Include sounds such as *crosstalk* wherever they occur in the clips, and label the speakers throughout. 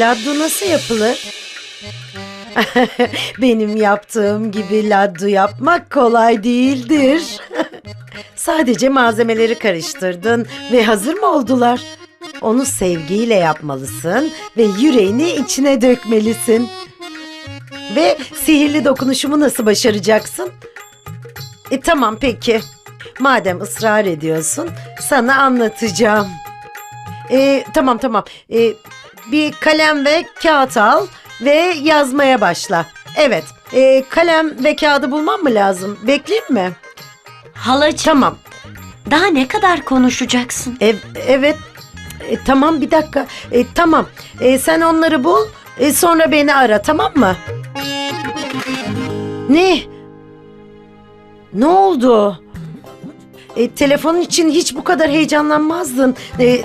Speaker 1: laddu nasıl yapılır? *laughs* Benim yaptığım gibi laddu yapmak kolay değildir. *laughs* Sadece malzemeleri karıştırdın ve hazır mı oldular? Onu sevgiyle yapmalısın ve yüreğini içine dökmelisin. Ve sihirli dokunuşumu nasıl başaracaksın? E tamam peki. Madem ısrar ediyorsun, sana anlatacağım. E, tamam tamam. E, bir kalem ve kağıt al ve yazmaya başla. Evet, e, kalem ve kağıdı bulmam mı lazım? Bekleyeyim mi?
Speaker 2: Halacığım
Speaker 1: Tamam.
Speaker 2: daha ne kadar konuşacaksın?
Speaker 1: E, evet. E, tamam bir dakika. E, tamam. E, sen onları bul. E, sonra beni ara tamam mı? Ne? Ne oldu? E, telefonun için hiç bu kadar heyecanlanmazdın. E,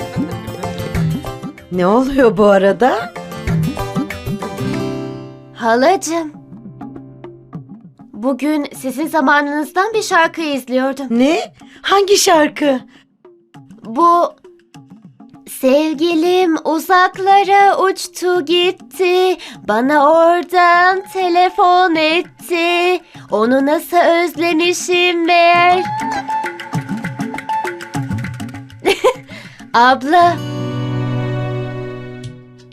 Speaker 1: ne oluyor bu arada?
Speaker 3: Halacığım. Bugün sizin zamanınızdan bir şarkı izliyordum.
Speaker 1: Ne? Hangi şarkı?
Speaker 3: Bu Sevgilim uzaklara uçtu gitti Bana oradan telefon etti Onu nasıl özlemişim meğer *laughs* Abla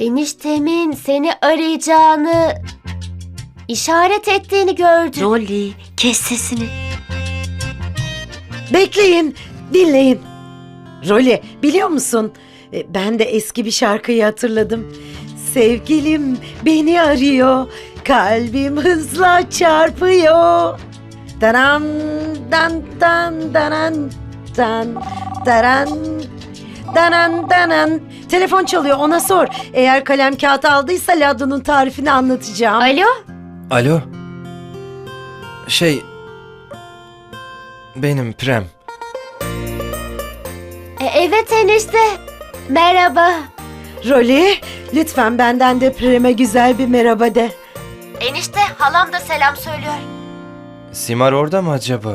Speaker 3: Eniştemin seni arayacağını işaret ettiğini gördüm.
Speaker 2: Rolly kes sesini.
Speaker 1: Bekleyin, dinleyin. Rolly, biliyor musun? E, Ben de eski bir şarkıyı hatırladım. Sevgilim beni arıyor, kalbim hızla çarpıyor. Daran dan dan daran dan daran danan danan. Telefon çalıyor ona sor. Eğer kalem kağıt aldıysa Laddu'nun tarifini anlatacağım.
Speaker 3: Alo?
Speaker 4: Alo. Şey... Benim Prem.
Speaker 3: E, evet enişte. Merhaba.
Speaker 1: Rolly, lütfen benden de Prem'e güzel bir merhaba de.
Speaker 3: Enişte halam da selam söylüyor.
Speaker 4: Simar orada mı acaba?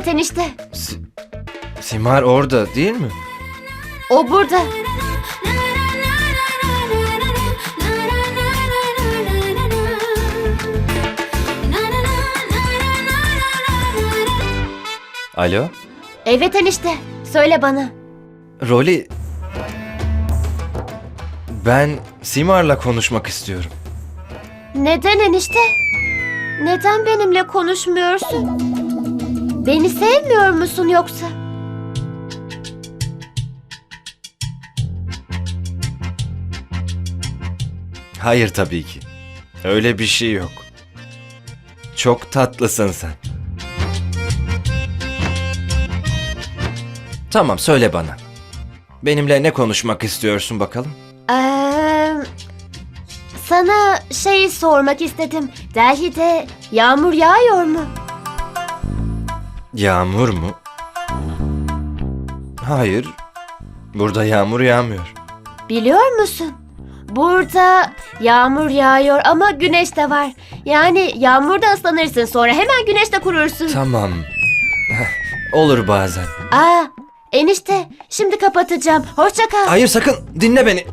Speaker 3: Evet enişte.
Speaker 4: Si- Simar orada değil mi?
Speaker 3: O burada.
Speaker 4: Alo?
Speaker 3: Evet enişte. Söyle bana.
Speaker 4: Rolly... Ben Simar'la konuşmak istiyorum.
Speaker 3: Neden enişte? Neden benimle konuşmuyorsun? Beni sevmiyor musun yoksa?
Speaker 4: Hayır tabii ki. Öyle bir şey yok. Çok tatlısın sen. Tamam söyle bana. Benimle ne konuşmak istiyorsun bakalım?
Speaker 3: Ee, sana şey sormak istedim. Delhi'de yağmur yağıyor mu?
Speaker 4: Yağmur mu? Hayır. Burada yağmur yağmıyor.
Speaker 3: Biliyor musun? Burada yağmur yağıyor ama güneş de var. Yani yağmurda ıslanırsın sonra hemen güneşte kurursun.
Speaker 4: Tamam. Olur bazen.
Speaker 3: Aa, enişte şimdi kapatacağım. Hoşça kal.
Speaker 4: Hayır sakın dinle beni.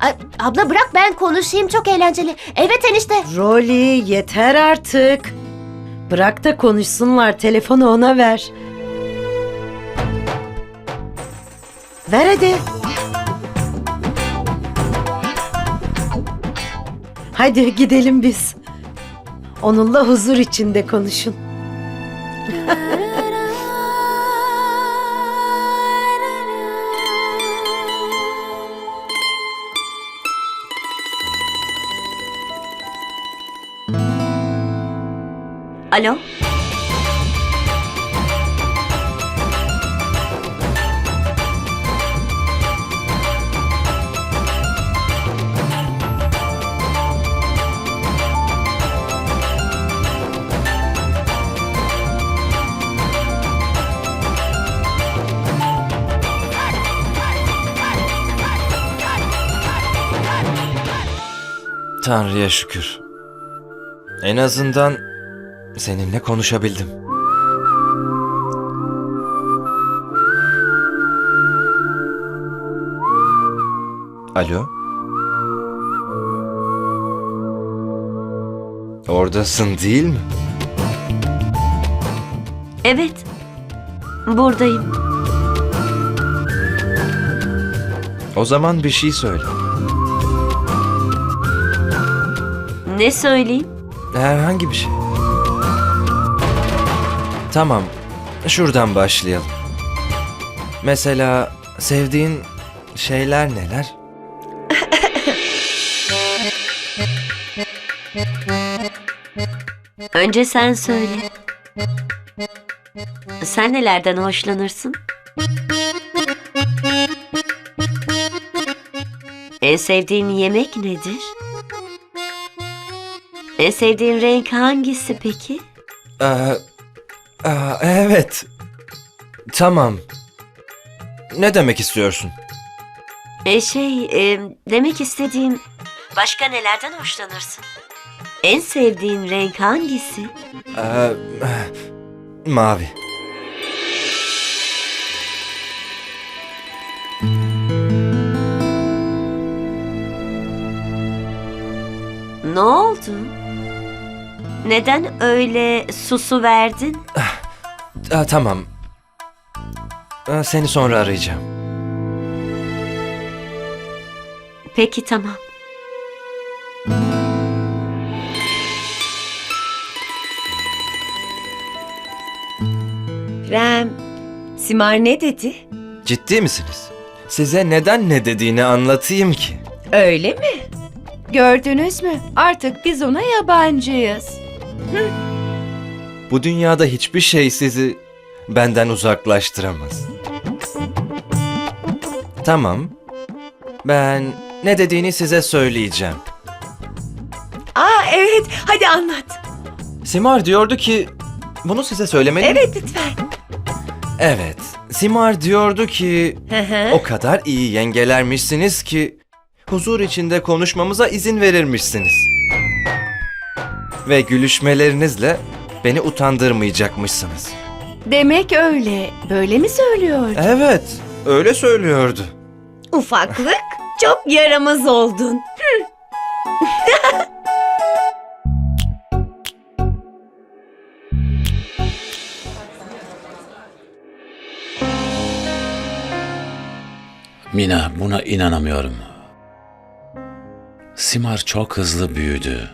Speaker 3: Ay, abla bırak ben konuşayım çok eğlenceli. Evet enişte.
Speaker 1: Rolly yeter artık. Bırak da konuşsunlar. Telefonu ona ver. Ver hadi. Hadi gidelim biz. Onunla huzur içinde konuşun. *laughs*
Speaker 2: alo.
Speaker 4: Tanrı'ya şükür. En azından seninle konuşabildim. Alo? Oradasın değil mi?
Speaker 2: Evet. Buradayım.
Speaker 4: O zaman bir şey söyle.
Speaker 2: Ne söyleyeyim?
Speaker 4: Herhangi bir şey. Tamam. Şuradan başlayalım. Mesela sevdiğin şeyler neler? *laughs*
Speaker 2: Önce sen söyle. Sen nelerden hoşlanırsın? En sevdiğin yemek nedir? En sevdiğin renk hangisi peki?
Speaker 4: Ee, aa, evet. Tamam. Ne demek istiyorsun?
Speaker 2: E şey, e, demek istediğim başka nelerden hoşlanırsın? En sevdiğin renk hangisi?
Speaker 4: Ee, mavi.
Speaker 2: Ne oldu? Neden öyle susu verdin?
Speaker 4: Aa, tamam. Aa, seni sonra arayacağım.
Speaker 2: Peki tamam.
Speaker 5: Rem, Simar ne dedi?
Speaker 4: Ciddi misiniz? Size neden ne dediğini anlatayım ki.
Speaker 5: Öyle mi? Gördünüz mü? Artık biz ona yabancıyız.
Speaker 4: Bu dünyada hiçbir şey sizi benden uzaklaştıramaz. Tamam. Ben ne dediğini size söyleyeceğim.
Speaker 5: Aa evet, hadi anlat.
Speaker 4: Simar diyordu ki bunu size söylemeliyim.
Speaker 5: Evet lütfen.
Speaker 4: Evet. Simar diyordu ki
Speaker 5: Hı hı.
Speaker 4: o kadar iyi yengelermişsiniz ki huzur içinde konuşmamıza izin verirmişsiniz. Ve gülüşmelerinizle beni utandırmayacakmışsınız.
Speaker 5: Demek öyle. Böyle mi söylüyor?
Speaker 4: Evet, öyle söylüyordu.
Speaker 5: Ufaklık, çok yaramaz oldun. *laughs*
Speaker 6: Mina buna inanamıyorum. Simar çok hızlı büyüdü.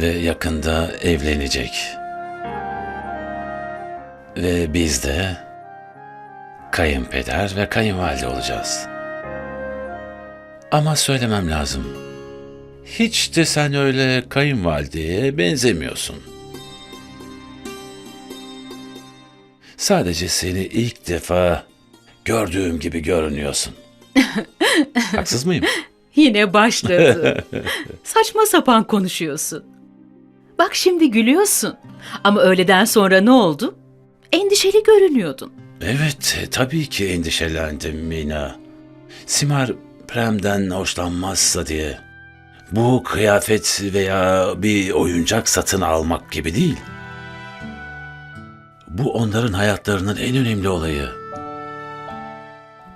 Speaker 6: Ve yakında evlenecek. Ve biz de kayınpeder ve kayınvalide olacağız. Ama söylemem lazım. Hiç de sen öyle kayınvalideye benzemiyorsun. Sadece seni ilk defa gördüğüm gibi görünüyorsun. *laughs* Haksız mıyım?
Speaker 7: Yine başladı. Saçma sapan konuşuyorsun. Bak şimdi gülüyorsun. Ama öğleden sonra ne oldu? Endişeli görünüyordun.
Speaker 6: Evet, tabii ki endişelendim Mina. Simar Prem'den hoşlanmazsa diye. Bu kıyafet veya bir oyuncak satın almak gibi değil. Bu onların hayatlarının en önemli olayı.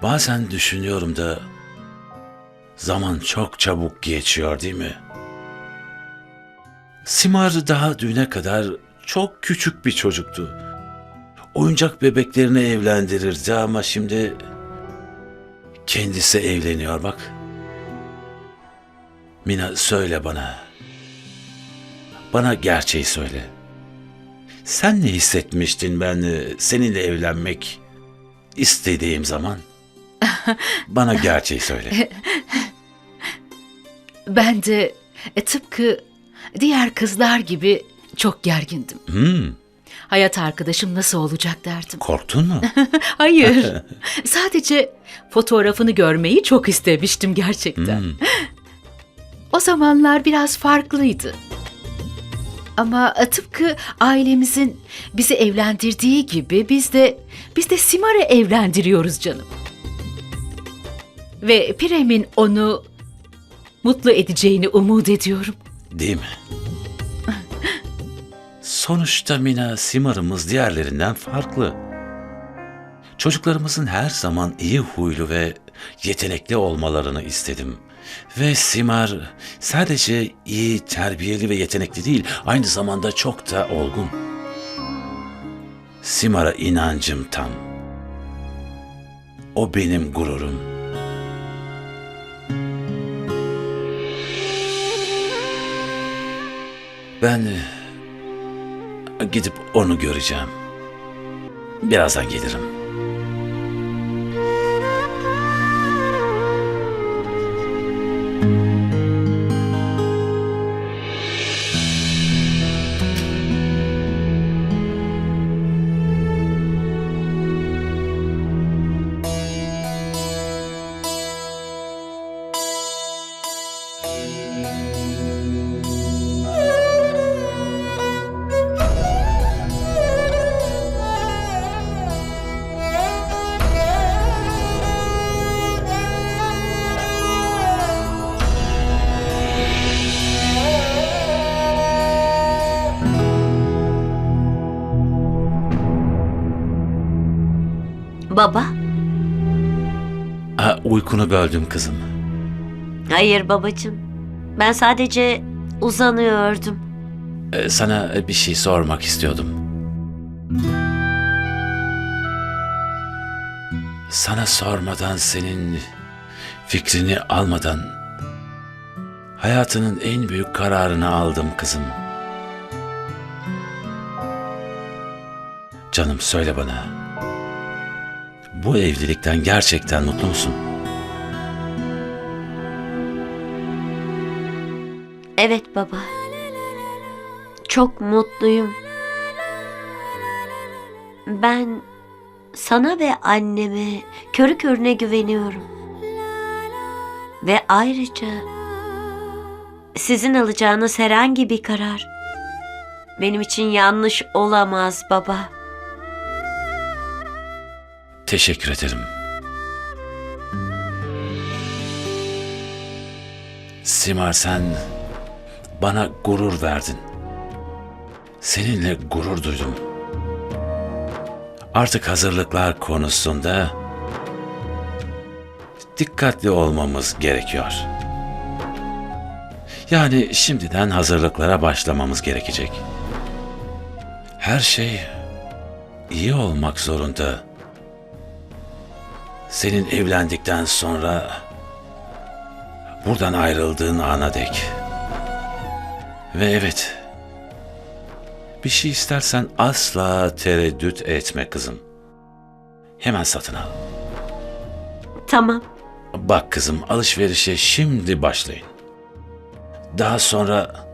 Speaker 6: Bazen düşünüyorum da zaman çok çabuk geçiyor değil mi? Simar daha düne kadar çok küçük bir çocuktu. Oyuncak bebeklerini evlendirirdi ama şimdi kendisi evleniyor bak. Mina söyle bana. Bana gerçeği söyle. Sen ne hissetmiştin ben e, seninle evlenmek istediğim zaman? *laughs* Bana gerçeği söyle.
Speaker 7: Ben de e, tıpkı diğer kızlar gibi çok gergindim.
Speaker 6: Hmm,
Speaker 7: Hayat arkadaşım nasıl olacak derdim.
Speaker 6: korktun mu? *laughs*
Speaker 7: Hayır. Sadece fotoğrafını görmeyi çok istemiştim gerçekten.
Speaker 6: Hmm,
Speaker 7: O zamanlar biraz farklıydı. Ama e, tıpkı ailemizin bizi evlendirdiği gibi biz de biz de Simar'ı evlendiriyoruz canım. Ve Pirem'in onu mutlu edeceğini umut ediyorum.
Speaker 6: Değil mi? Sonuçta Mina Simar'ımız diğerlerinden farklı. Çocuklarımızın her zaman iyi huylu ve yetenekli olmalarını istedim. Ve Simar sadece iyi, terbiyeli ve yetenekli değil, aynı zamanda çok da olgun. Simar'a inancım tam. O benim gururum. Ben e, gidip onu göreceğim. Birazdan gelirim.
Speaker 2: Baba?
Speaker 6: Ha, uykunu böldüm kızım.
Speaker 2: Hayır babacığım. Ben sadece uzanıyordum.
Speaker 6: Ee, sana bir şey sormak istiyordum. Sana sormadan senin fikrini almadan hayatının en büyük kararını aldım kızım. Canım söyle bana. Bu evlilikten gerçekten mutlu musun?
Speaker 2: Evet baba. Çok mutluyum. Ben sana ve anneme körü körüne güveniyorum. Ve ayrıca sizin alacağınız herhangi bir karar benim için yanlış olamaz baba.
Speaker 6: Teşekkür ederim. Simar sen bana gurur verdin. Seninle gurur duydum. Artık hazırlıklar konusunda dikkatli olmamız gerekiyor. Yani şimdiden hazırlıklara başlamamız gerekecek. Her şey iyi olmak zorunda. Senin evlendikten sonra buradan ayrıldığın ana dek. Ve evet, bir şey istersen asla tereddüt etme kızım. Hemen satın al.
Speaker 2: Tamam.
Speaker 6: Bak kızım alışverişe şimdi başlayın. Daha sonra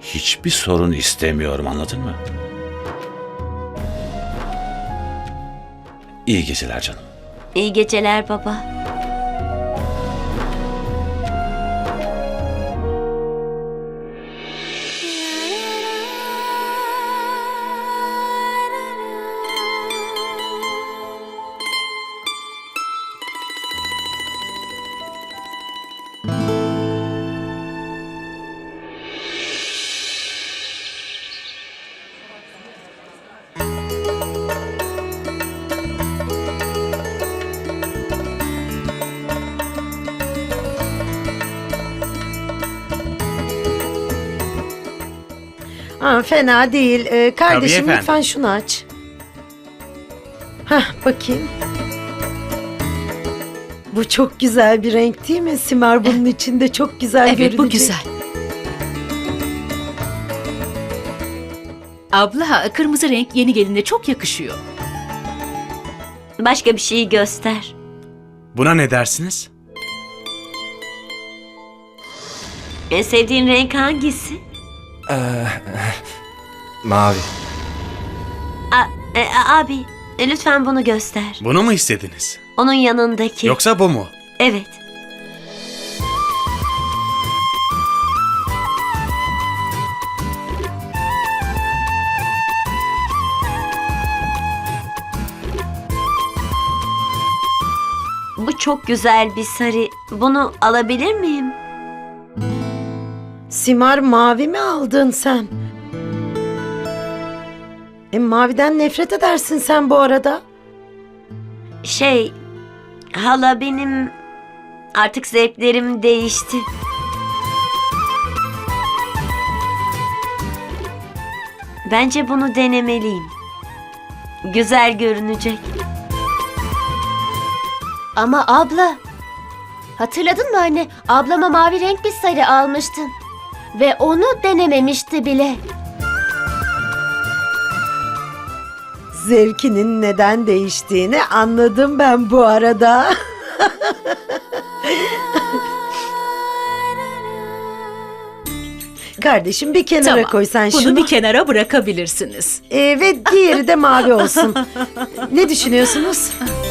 Speaker 6: hiçbir sorun istemiyorum anladın mı? İyi geceler canım.
Speaker 2: İyi geceler baba.
Speaker 1: Aa, fena değil. Ee, kardeşim
Speaker 8: efendim.
Speaker 1: lütfen şunu aç. Hah bakayım. Bu çok güzel bir renk değil mi? Simar bunun içinde çok güzel
Speaker 7: Evet bu
Speaker 1: görünecek.
Speaker 7: güzel. Abla kırmızı renk yeni geline çok yakışıyor.
Speaker 2: Başka bir şey göster.
Speaker 8: Buna ne dersiniz?
Speaker 2: En sevdiğin renk hangisi?
Speaker 4: Mavi.
Speaker 2: A- e, abi e, lütfen bunu göster.
Speaker 8: Bunu mu istediniz?
Speaker 2: Onun yanındaki.
Speaker 8: Yoksa bu mu?
Speaker 2: Evet. Bu çok güzel bir sarı. Bunu alabilir miyim?
Speaker 1: Simar mavi mi aldın sen? E, maviden nefret edersin sen bu arada.
Speaker 2: Şey, hala benim artık zevklerim değişti. Bence bunu denemeliyim. Güzel görünecek.
Speaker 3: Ama abla, hatırladın mı anne? Ablama mavi renk bir sarı almıştın. Ve onu denememişti bile.
Speaker 1: Zevkinin neden değiştiğini anladım ben bu arada. *laughs* Kardeşim bir kenara
Speaker 7: Tamam,
Speaker 1: koy sen
Speaker 7: Bunu
Speaker 1: şunu.
Speaker 7: bir kenara bırakabilirsiniz.
Speaker 1: Ee, ve diğeri de mavi olsun. ne düşünüyorsunuz? *laughs*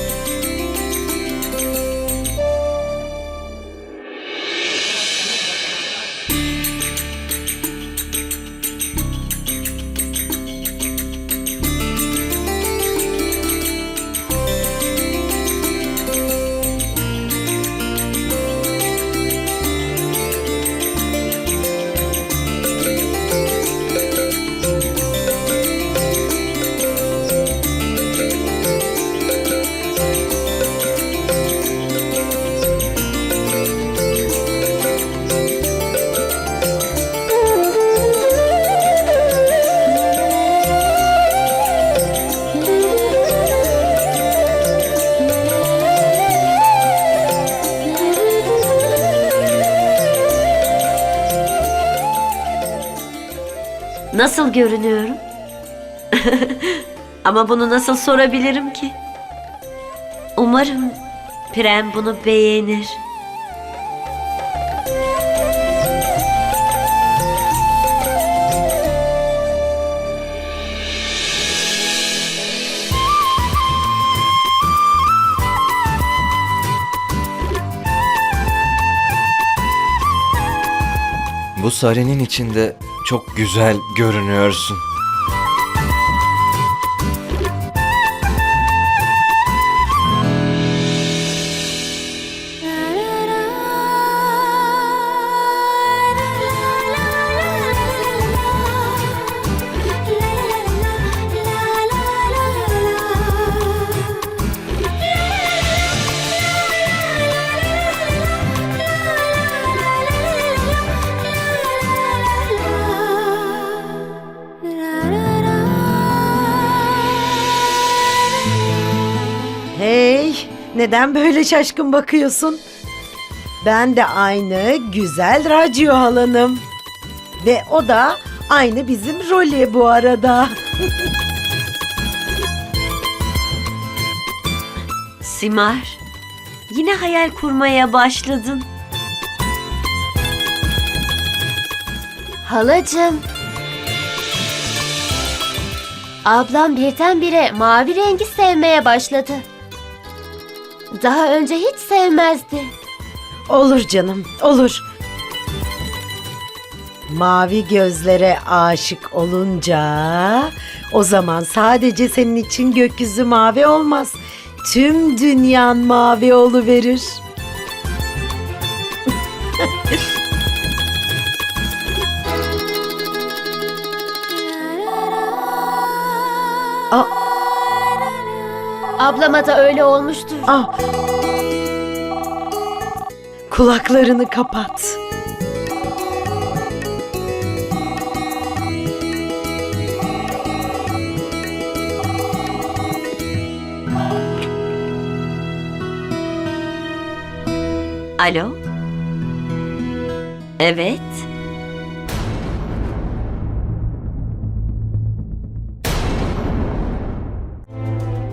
Speaker 2: Nasıl görünüyorum? *laughs* Ama bunu nasıl sorabilirim ki? Umarım Prem bunu beğenir.
Speaker 4: Bu sarının içinde çok güzel görünüyorsun.
Speaker 1: Neden böyle şaşkın bakıyorsun? Ben de aynı güzel radyo halanım. Ve o da aynı bizim Rolly bu arada. *laughs*
Speaker 2: Simar, yine hayal kurmaya başladın.
Speaker 3: Halacığım. Ablam birdenbire mavi rengi sevmeye başladı. Daha önce hiç sevmezdi.
Speaker 1: Olur canım, olur. Mavi gözlere aşık olunca o zaman sadece senin için gökyüzü mavi olmaz. Tüm dünyan mavi oluverir. Aa,
Speaker 3: Ablama da öyle olmuştur.
Speaker 1: ah. Kulaklarını kapat.
Speaker 2: Alo? Evet.